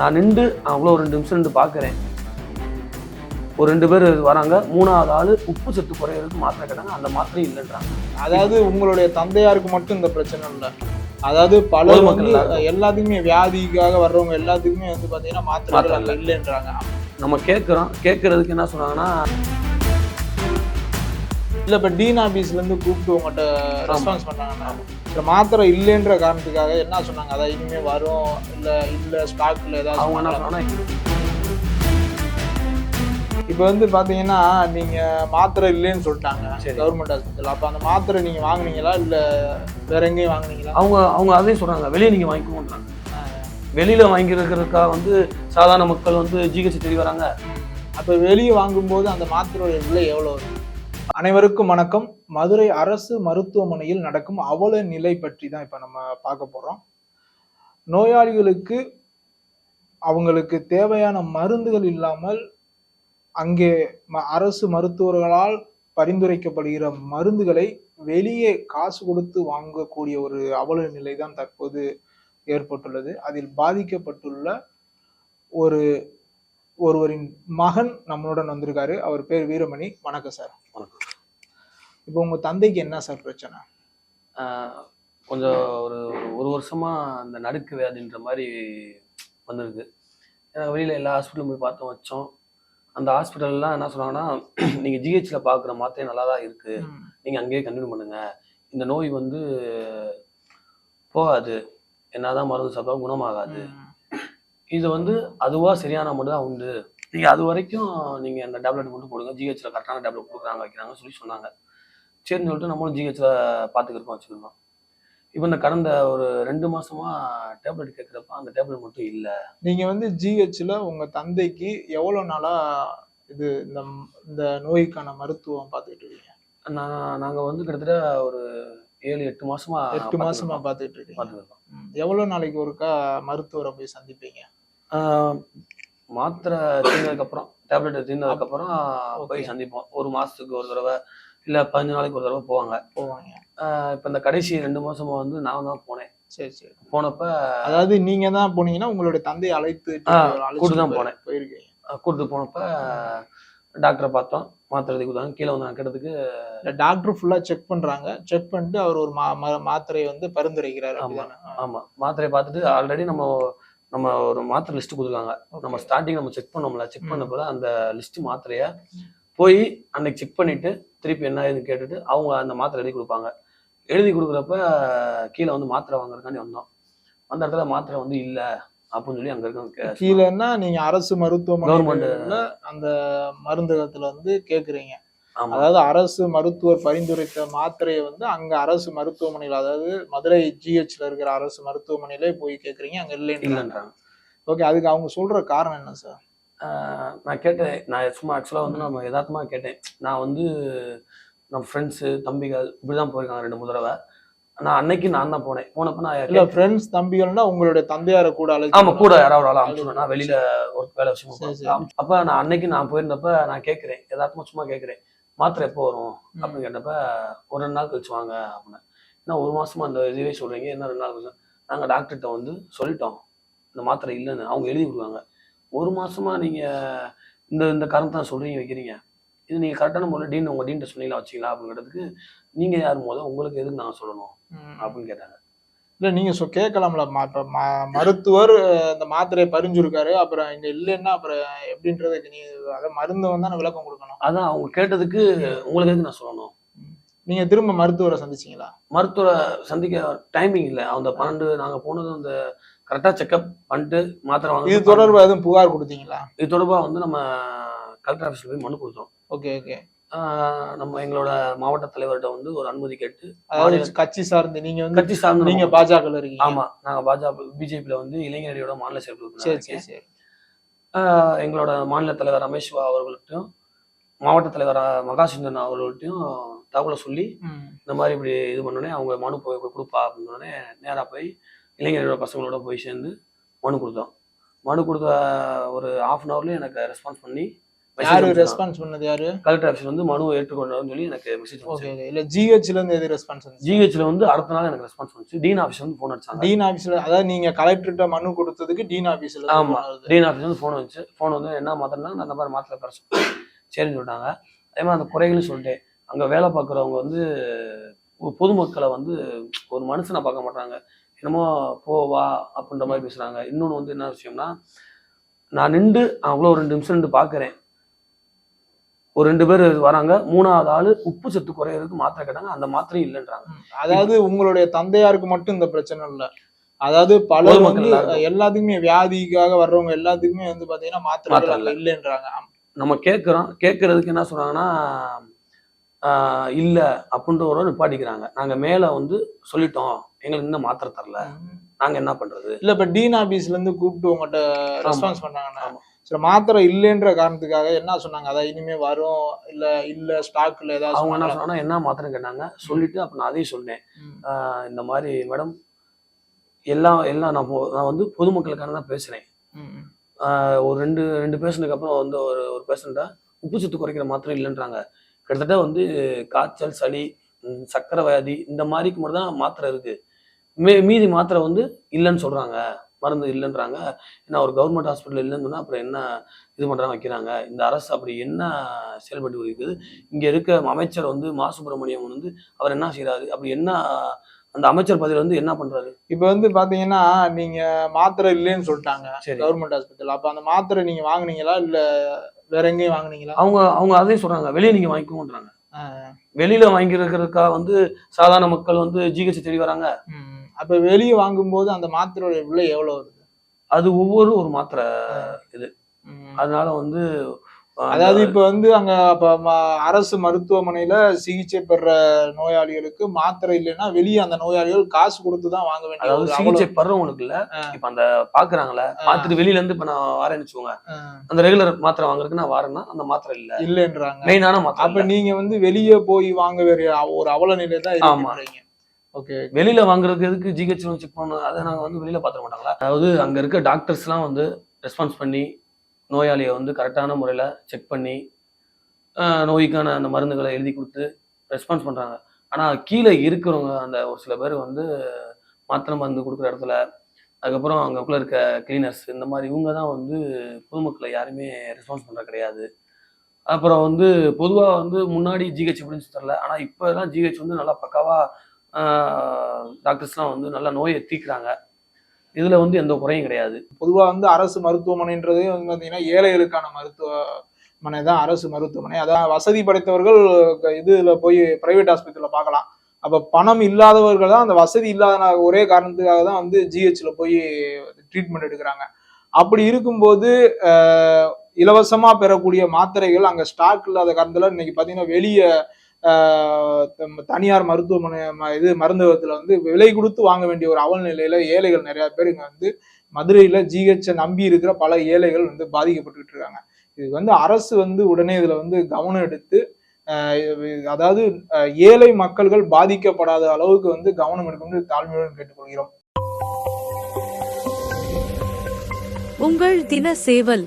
நான் நின்று அவ்வளோ ரெண்டு நிமிஷம் நின்று பார்க்குறேன். ஒரு ரெண்டு பேர் வராங்க. மூணாவது ஆள் உப்பு சத்து குறையிறதுக்கு மாத்திரை கேட்டாங்க. அந்த மாத்திரையும் இல்லைன்றாங்க. அதாவது உங்களுடைய தந்தையாருக்கு மட்டும் இந்த பிரச்சனை இல்லை. அதாவது பல எல்லாருக்கும். எல்லாத்துக்குமே வியாதிக்காக வர்றவங்க எல்லாத்துக்குமே வந்து பாத்தீங்கன்னா மாத்திரை மாத்திரை இல்லை. இல்லைன்றாங்க. நம்ம கேட்குறோம் கேட்கறதுக்கு என்ன சொன்னாங்கன்னா இல்ல இப்ப டீன் ஆபீஸ்ல இருந்து கூப்பிட்டு உங்கள்கிட்ட ரெஸ்பான்ஸ் பண்ணாங்கன்னா இந்த மாத்திரை இல்லைன்ற காரணத்துக்காக என்ன சொன்னாங்க? அதாவது இனிமே வரும் இல்ல இல்ல ஸ்டாக்ல ஏதாவது அவங்க என்ன இப்ப வந்து பாத்தீங்கன்னா நீங்க மாத்திரை இல்லைன்னு சொல்லிட்டாங்க. கவர்மெண்ட் ஹாஸ்பிட்டல் அப்ப அந்த மாத்திரை நீங்க வாங்குனீங்களா இல்ல வேற எங்கேயும் வாங்குனீங்களா? அவங்க அவங்க அதையும் சொல்றாங்க வெளியே நீங்கள் வாங்கிக்கோன்றாங்க வெளியில வாங்கியிருக்கிறதுக்காக வந்து சாதாரண மக்கள் வந்து ஜிஹெச் தேடி வராங்க. அப்ப வெளியே வாங்கும்போது அந்த மாத்திரையோட விலை எவ்வளவு? வரும்? அனைவருக்கும் வணக்கம். மதுரை அரசு மருத்துவமனையில் நடக்கும் அவல நிலை பற்றி தான் இப்ப நம்ம பார்க்க போறோம். நோயாளிகளுக்கு அவங்களுக்கு தேவையான மருந்துகள் இல்லாமல் அங்கே ம- அரசு மருத்துவர்களால் பரிந்துரைக்கப்படுகிற மருந்துகளை வெளியே காசு கொடுத்து வாங்கக்கூடிய ஒரு அவல நிலை தான் தற்போது ஏற்பட்டுள்ளது. அதில் பாதிக்கப்பட்டுள்ள ஒரு ஒருவரின் மகன் நம்மளுடன் வந்திருக்காரு. அவர் பேர் வீரமணி. வணக்கம் சார். வணக்கம். இப்போ உங்க தந்தைக்கு என்ன சார் பிரச்சனை? கொஞ்சம் ஒரு ஒரு வருஷமா அந்த நடுக்கு வியாதின்ற மாதிரி வந்திருக்கு எனக்கு வெளியில எல்லா ஹாஸ்பிட்டலும் போய் பார்த்தோம் வச்சோம். அந்த ஹாஸ்பிட்டல்லாம் என்ன சொன்னாங்கன்னா நீங்க ஜிஹெச்ல பார்க்குற மாத்திரை நல்லா தான் இருக்கு நீங்க அங்கேயே கண்டினியூ பண்ணுங்க. இந்த நோய் வந்து போகாது. என்னதான் மருந்து சாப்பிட்டாலும் குணமாகாது. இது வந்து அதுவா சரியான மட்டும் தான் உண்டு. நீங்க அது வரைக்கும் நீங்க அந்த டேப்லெட் மட்டும் போடுங்க. ஜிஹெச்ல கரெக்டான டேப்லெட் கொடுக்குறாங்க வைக்கிறாங்கன்னு சொல்லி சொன்னாங்க. சரின்னு சொல்லிட்டு நம்மளும் ஜிஹெச்ல பார்த்துக்கிருக்கோம் வச்சுருந்தோம் இப்போ இந்த கடந்த ஒரு ரெண்டு மாசமா டேப்லெட் கேட்குறப்ப அந்த டேப்லெட் மட்டும் இல்லை. நீங்க வந்து ஜிஹெச்ல உங்க தந்தைக்கு எவ்வளவு நாளா இது இந்த இந்த நோய்க்கான மருத்துவம் பார்த்துட்டு இருக்கீங்க? நான் நாங்கள் வந்து கிட்டத்தட்ட ஒரு ஏழு எட்டு மாசமா எட்டு மாசமா பார்த்துட்டு இருக்கீங்க. பார்த்துருக்கோம் ம். எவ்வளவு நாளைக்கு ஒருக்கா மருத்துவரை போய் சந்திப்பீங்க? மாத்திரை தீர்ந்ததுக்கப்புறம் டேப்லெட் தீர்ந்ததுக்கப்புறம் போய். சந்திப்போம். ஒரு மாசத்துக்கு ஒரு தடவை. இல்லை பதினஞ்சு நாளைக்கு ஒரு தடவை போவாங்க. போவாங்க. இப்போ இந்த கடைசி ரெண்டு மாசமா வந்து நான் தான் போனேன். சரி சரி. போனப்ப அதாவது நீங்க தான் போனீங்கன்னா உங்களுடைய தந்தையை அழைத்து கூட்டு தான் போனேன். போயிருக்கீங்க. கூட்டிட்டு போனப்ப டாக்டரை பார்த்தோம். மாத்திரை எழுதி கொடுத்தாங்க. கீழே வந்து கேட்டதுக்கு டாக்டர் ஃபுல்லா செக் பண்றாங்க. செக் பண்ணிட்டு அவர் ஒரு மா- ம- மாத்திரையை வந்து பரிந்துரைக்கிறாரு ஆமா. அப்படிதானே? ஆ. ஆமா. மாத்திரையை பார்த்துட்டு ஆல்ரெடி நம்ம நம்ம ஒரு மாத்திரை லிஸ்ட் கொடுத்துருக்காங்க. நம்ம. ஸ்டார்டிங் நம்ம செக் பண்ணோம்ல. செக் ம். பண்ண போல அந்த லிஸ்ட் மாத்திரைய போய் அன்னைக்கு செக் பண்ணிட்டு திருப்பி என்ன ஏதுன்னு கேட்டுட்டு அவங்க அந்த மாத்திரை எழுதி கொடுப்பாங்க. எழுதி கொடுக்குறப்ப கீழே வந்து மாத்திரை வாங்குறதுக்காண்டி வந்தோம். அந்த இடத்துல மாத்திரை வந்து இல்ல அப்படின்னு சொல்லி அங்க இருக்க கீழேன்னா நீங்க அரசு Government. மருத்துவமனையில அந்த மருந்தகத்துல வந்து கேக்குறீங்க. அதாவது அரசு மருத்துவர் பரிந்துரைத்த மாத்திரையை வந்து அங்க அரசு மருத்துவமனையில அதாவது மதுரை ஜிஹெச்ல இருக்கிற அரசு மருத்துவமனையிலே போய் கேக்குறீங்க அங்க இல்லைன்றாங்க. ஓகே அதுக்கு அவங்க சொல்ற காரணம் என்ன சார்? நான் கேட்டேன் நான் சும்மா ஆக்சுவலாக வந்து நம்ம யதார்த்தமா கேட்டேன். நான் வந்து நம்ம ஃப்ரெண்ட்ஸு தம்பிகள் இப்படிதான் போயிருக்காங்க ரெண்டு மூணு தடவை. நான் அன்னைக்கு நான் தான் போனேன். போனப்ப நான் இல்ல. ஃப்ரெண்ட்ஸ் தம்பிகள்னா உங்களுடைய தந்தையார கூட அழைச்சு ஆமா கூட யாராவது ஆள் அனுப்பிச்சுடுவேன் நான் வெளியில ஒரு வேலை விஷயமா. அப்ப நான் அன்னைக்கு நான் போயிருந்தப்ப நான் கேட்கிறேன். யதார்த்தமா சும்மா கேட்கிறேன். மாத்திரை எப்போ வரும்? அப்படின்னு கேட்டப்ப ஒரு ரெண்டு நாள் கழிச்சு வாங்க அப்படின்னு ஏன்னா ஒரு மாசமா அந்த இதுவே சொல்றீங்க? என்ன ரெண்டு நாள் கழிச்சு? நாங்க டாக்டர்கிட்ட வந்து சொல்லிட்டோம். இந்த மாத்திரை இல்லைன்னு. அவங்க எழுதி கொடுவாங்க ஒரு மாசமா நீங்க இந்த இந்த காரணத்தை தான் சொல்றீங்க வைக்கிறீங்க. இது நீங்க கரெக்டான முறையில் டீன் உங்க டீன்ட்ட சொன்னீங்களா வச்சீங்களா அப்படிங்கிறதுக்கு நீங்க யார் போதும் உங்களுக்கு எதுக்கு நான் சொல்லணும். அப்படின்னு கேட்டாங்க. இல்ல நீங்க சொ கேட்கலாம்ல ம- இப்ப மருத்துவர் அந்த மாத்திரையை பரிஞ்சிருக்காரு அப்புறம் இங்க இல்லைன்னா அப்புறம் எப்படின்றதுக்கு நீ அதை மருந்து வந்தா விளக்கம் கொடுக்கணும். அதான் அவங்க கேட்டதுக்கு உங்களுக்கு எதுக்கு நான் சொல்லணும்? நீங்க திரும்ப மருத்துவரை சந்திச்சீங்களா? மருத்துவரை சந்திக்க டைமிங் இல்லை. அந்த பன்னெண்டு நாங்க போனது அந்த கரெக்டா செக்அப் பண்ணிட்டு மாத்திரை வாங்க இது தொடர்பா எதுவும் புகார் கொடுத்தீங்களா? இது தொடர்பா வந்து நம்ம கலெக்டர் ஆஃபீஸ்ல போய் மனு கொடுத்தோம். Okay okay. நம்ம எங்களோட மாவட்ட தலைவர்கிட்ட வந்து ஒரு அனுமதி கேட்டு அதாவது கட்சி சார்ந்து நீங்க வந்து கட்சி சார்ந்து நீங்க நம்ம- பாஜக இருக்கீங்க. ஆமா நாங்க பாஜக பிஜேபியில வந்து இளைஞரடியோட மாநில செயற்குழு சரி சரி சரி. எங்களோட மாநில தலைவர் ரமேஷ் அவர்கள்ட்டையும் மாவட்ட தலைவர் மகாசிந்தன் அவர்கள்ட்டையும் தகவலை சொல்லி. இந்த மாதிரி இப்படி இது பண்ணோடனே அவங்க மனு போய் போய் கொடுப்பா அப்படின்னோடனே நேராக போய் இளைஞர்களோட பசங்களோட போய் சேர்ந்து மனு கொடுத்தோம். மனு கொடுத்த ஒரு ஆஃப் அன் ஹவர்லேயே எனக்கு ரெஸ்பான்ஸ் பண்ணி யாரு ரெஸ்பான்ஸ் பண்ணது யாரு? கலெக்டர் ஆஃபீஸ் வந்து மனுவை ஏற்றுக்கொண்டாருன்னு சொல்லி எனக்கு மெசேஜ் ஓகே இல்ல ஜிஹெச்ல இருந்து எது ரெஸ்பான்ஸ் வந்துச்சு? ஜிஹெச்ல வந்து அடுத்த நாள் எனக்கு ரெஸ்பான்ஸ் வந்துச்சு. டீன் ஆஃபீஸ் வந்து ஃபோன் அடிச்சாங்க. டீன் ஆபீஸ்ல அதாவது நீங்க கலெக்டர்கிட்ட மனு கொடுத்ததுக்கு டீன் இருந்து ஆமா. டீன் ஆஃபீஸ் வந்து ஃபோன் வந்துச்சு. ஃபோன் வந்து என்ன மாத்திரம்னா அந்த மாதிரி மாத்திரை சொன்னேன் சரின்னு சொல்லிட்டாங்க. அதே மாதிரி அந்த குறைகளும் சொல்லிட்டேன் அங்க வேலை பார்க்குறவங்க வந்து பொதுமக்களை வந்து ஒரு மனுஷனை பார்க்க மாட்டாங்க என்னமோ போ வா அப்படின்ற மாதிரி பேசுறாங்க. இன்னொன்று வந்து என்ன விஷயம்னா நான் நின்று அவ்வளோ ரெண்டு நிமிஷம் நின்று பார்க்குறேன். ஒரு ரெண்டு பேர் வராங்க. மூணாவது ஆளு உப்பு சத்து குறையிறதுக்கு மாத்திரை கேட்டாங்க. அந்த மாத்திரையும் இல்லைன்றாங்க. அதாவது உங்களுடைய தந்தையாருக்கு மட்டும் இந்த பிரச்சனை இல்ல. அதாவது பல எல்லாருக்கும். எல்லாத்துக்குமே வியாதிக்காக வர்றவங்க எல்லாத்துக்குமே வந்து பாத்தீங்கன்னா மாத்திரை இல்லைன்றாங்க. நம்ம கேட்குறோம் கேட்கறதுக்கு என்ன சொல்றாங்கன்னா இல்ல அப்படின்ற ஒரு நிப்பாட்டிக்கிறாங்க. நாங்க மேல வந்து சொல்லிட்டோம். எங்களுக்கு இன்னும் மாத்திரை தரல. நாங்க என்ன பண்றது? இல்ல இப்ப டீன் ஆபீஸ்ல இருந்து கூப்பிட்டு உங்ககிட்ட ரெஸ்பான்ஸ் பண்ணாங்கன்னா. சில மாத்திரை இல்லைன்ற காரணத்துக்காக என்ன சொன்னாங்க? அதாவது இனிமே வரும். இல்ல இல்ல ஸ்டாக்ல ஏதாவது அவங்க என்ன? சொன்னாங்கன்னா என்ன மாத்திரை கேட்டாங்க? சொல்லிட்டு அப்ப நான் அதையும் சொன்னேன். இந்த மாதிரி மேடம் எல்லாம் எல்லாம் நான் நான் வந்து பொதுமக்களுக்கான தான் பேசுறேன். ஒரு ரெண்டு ரெண்டு பேஷண்ட்டுக்கு அப்புறம் வந்து ஒரு ஒரு பேஷண்ட்டை உப்பு சத்து குறைக்கிற மாத்திரை இல்லைன்றாங்க. கிட்டத்தட்ட வந்து காய்ச்சல் சளி சக்கரை வியாதி இந்த மாதிரிக்கு மட்டும் தான் மாத்திரை இருக்கு. மீ மீதி மாத்திரை வந்து இல்லைன்னு சொல்றாங்க. மருந்து இல்லைன்றாங்க. ஏன்னா ஒரு கவர்மெண்ட் ஹாஸ்பிட்டல் இல்லைன்னு சொன்னா அப்புறம் என்ன இது பண்றாங்க வைக்கிறாங்க? இந்த அரசு அப்படி என்ன செயல்பட்டு இருக்குது இங்க இருக்க அமைச்சர் வந்து மா. சுப்பிரமணியம் வந்து அவர் என்ன செய்றாரு? அப்படி என்ன அந்த அமைச்சர் பதவியில வந்து என்ன பண்றாரு? இப்ப வந்து பாத்தீங்கன்னா நீங்க மாத்திரை இல்லைன்னு சொல்லிட்டாங்க கவர்மெண்ட் ஹாஸ்பிட்டல் அப்ப அந்த மாத்திரை நீங்க வாங்குனீங்களா? இல்ல வேற எங்கேயும் வாங்குனீங்களா? அவங்க அவங்க அதையும் சொல்றாங்க வெளியே நீங்க வாங்கிக்கோன்றாங்க வெளியில வாங்கியிருக்கிறதுக்காக வந்து சாதாரண மக்கள் வந்து ஜிஹெச் தேடி வராங்க. அப்ப வெளியே வாங்கும்போது அந்த மாத்திரையோட விலை எவ்வளவு வருது? அது ஒவ்வொரு ஒரு மாத்திரை ம். அதனால வந்து அதாவது இப்ப வந்து அங்க அரசு மருத்துவமனையில சிகிச்சை பெற நோயாளிகளுக்கு மாத்திரை இல்லைன்னா வெளியே அந்த நோயாளிகள் காசு கொடுத்து தான் வாங்க வேண்டிய அதாவது சிகிச்சை பெறவங்களுக்கு இல்ல. இப்ப அந்த பாக்குறாங்கல்ல பார்த்துட்டு வெளியில இருந்து இப்ப நான் வரேன்னு வச்சுக்கோங்க. அந்த ரெகுலர் மாத்திரை வாங்குறதுக்கு நான் வரேன்னா அந்த மாத்திரை இல்ல. இல்லைன்றாங்க. மெயினான மாத்திரை அப்ப. நீங்க வந்து வெளியே போய் வாங்க வேற ஒரு அவல நிலையில தான் ஆமா. இருக்கீங்க ஓகே. வெளியில வாங்குறதுக்கு எதுக்கு ஜிஹெச் செக் பண்ணணும் அதை நாங்க வந்து வெளியில பாத்துக்க மாட்டாங்களா? அதாவது அங்க இருக்க டாக்டர்ஸ்லாம் வந்து ரெஸ்பான்ஸ் பண்ணி நோயாளியை வந்து கரெக்டான முறையில் செக் பண்ணி நோய்க்கான அந்த மருந்துகளை எழுதி கொடுத்து ரெஸ்பான்ஸ் பண்ணுறாங்க ஆனால் கீழே இருக்கிறவங்க அந்த ஒரு சில பேர் வந்து மாத்திரை மருந்து கொடுக்குற இடத்துல அதுக்கப்புறம் அங்கேக்குள்ளே இருக்க கிளீனர்ஸ் இந்த மாதிரி இவங்க தான் வந்து பொதுமக்களை யாருமே ரெஸ்பான்ஸ் பண்ணுற கிடையாது. அப்புறம் வந்து பொதுவாக வந்து முன்னாடி ஜிஹெச் எப்படின்னு தெரில ஆனால் இப்போ தான் ஜிஹெச் வந்து நல்லா பக்காவாக டாக்டர்ஸ்லாம் வந்து நல்லா நோயை தீக்குறாங்க. இதில் வந்து எந்த குறையும் கிடையாது. பொதுவா வந்து அரசு மருத்துவமனைன்றதே வந்து பாத்தீங்கன்னா ஏழைகளுக்கான மருத்துவமனை தான் அரசு மருத்துவமனை. அதான் வசதி படைத்தவர்கள் இதுல போய் பிரைவேட் ஆஸ்பத்திரியில பார்க்கலாம். அப்ப பணம் இல்லாதவர்கள் தான் அந்த வசதி இல்லாத ஒரே காரணத்துக்காக தான் வந்து ஜிஹெச்ல போய் ட்ரீட்மெண்ட் எடுக்கிறாங்க. அப்படி இருக்கும்போது அஹ், இலவசமா பெறக்கூடிய மாத்திரைகள் அங்க ஸ்டாக் இல்லாத காரணத்துல இன்னைக்கு பாத்தீங்கன்னா வெளியே தனியார் மருத்துவமனை ம- இது மருந்தகத்துல வந்து விலை கொடுத்து வாங்க வேண்டிய ஒரு அவல் நிலையில ஏழைகள் நிறைய பேர் இங்க வந்து மதுரையில ஜிஹெச்சை நம்பி இருக்கிற பல ஏழைகள் வந்து பாதிக்கப்பட்டுட்டு இருக்காங்க. இது வந்து அரசு வந்து உடனே இதுல வந்து கவனம் எடுத்து அதாவது ஏழை மக்கள்கள் பாதிக்கப்படாத அளவுக்கு வந்து கவனம் எடுக்கணும்னு தாழ்மையுடன் கேட்டுக்கொள்கிறோம். உங்கள் தின சேவல்